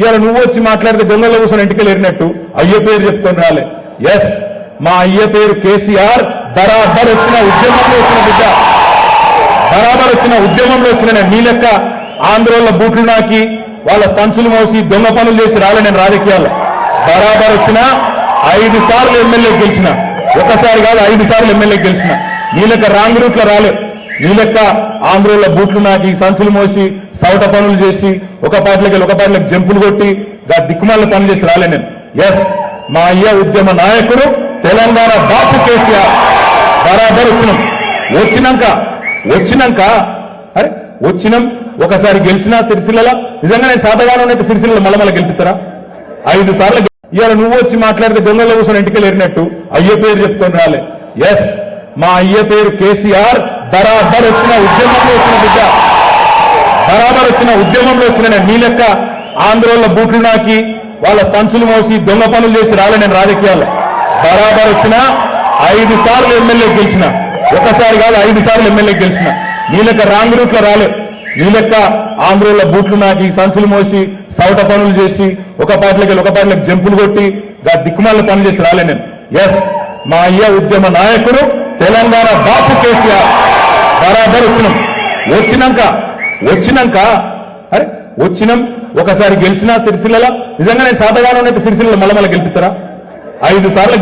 ఇవాళ నువ్వు వచ్చి మాట్లాడితే దొంగల కూర్చొని ఇంటికి వెళ్ళినట్టు. అయ్య పేరు చెప్కొని రాలే ఎస్ మా అయ్య పేరు కేసీఆర్ బరాబర్ వచ్చిన ఉద్యమంలో వచ్చిన బిడ్డ. బరాబర్ వచ్చిన ఉద్యమంలో వచ్చిన నేను నీ లెక్క ఆంధ్రోళ్ళ బూట్లు నాకి వాళ్ళ సంచులు మోసి దొంగ పనులు చేసి రాలే నేను రాజకీయాల్లో. బరాబర్ వచ్చిన ఐదు సార్లు ఎమ్మెల్యే గెలిచిన. ఒకసారి కాదు ఐదు సార్లు ఎమ్మెల్యే గెలిచిన. నీ లెక్క రాంగ్ రూట్లో రాలేదు రాలే. నీ లెక్క ఆంధ్రోళ్ళ బూట్లు నాకి సంచులు మోసి సవట పనులు చేసి ఒక పాటలకి ఒక పార్టీలకు జంపులు కొట్టి గా దిక్కుమాల పనులు చేసి రాలే నేను. ఎస్ మా అయ్య ఉద్యమ నాయకుడు తెలంగాణ బాపు కేసీఆర్. బరాబర్ వచ్చినాం. వచ్చినాక వచ్చినాక అరే వచ్చినాం. ఒకసారి గెలిచినా సిరిసిల్లలో. నిజంగా నేను శాతగానం అయితే సిరిసిల్లలో మళ్ళీ గెలిపిస్తారా? ఐదు సార్లు ఇవాళ నువ్వు వచ్చి మాట్లాడితే దొంగల కూర్చొని ఇంటికి వెళ్ళినట్టు. అయ్య పేరు చెప్పుకొని రాలే. ఎస్ మా అయ్య పేరు కేసీఆర్. బరాబర్ వచ్చిన ఉద్యమంలో వచ్చిన బిడ్డ. బరాబర్ వచ్చిన ఉద్యమంలో వచ్చిన నేను నీ లెక్క ఆంధ్రోళ్ళ బూట్లు నాకి వాళ్ళ సంచులు మోసి దొంగ పనులు చేసి రాలే నేను రాజకీయాలు బరాబర్ వచ్చిన ఐదు సార్లు ఎమ్మెల్యే గెలిచిన. ఒకసారి కాదు ఐదు సార్లు ఎమ్మెల్యే గెలిచిన. నీ లెక్క రాంగ్ రూట్లో రాలే. నీ లెక్క ఆంధ్రోళ్ళ బూట్లు నాకి సంచులు మోసి సౌట పనులు చేసి ఒక పాటలకి వెళ్ళి ఒక పార్టీలకు జంపులు కొట్టి దిక్కుమాల పనులు చేసి రాలే నేను. ఎస్ మా అయ్య ఉద్యమ నాయకుడు తెలంగాణ బాపు కేసీఆర్. బరాబర్ వచ్చినాం. వచ్చినాక వచ్చినాక అరే వచ్చినాం ఒకసారి గెలిచినా సిరిసిల్ల నిజంగా నేను శాతగానం అయితే సిరిసిల్ల మళ్ళీ మళ్ళీ గెలిపిస్తారా? ఐదు సార్లు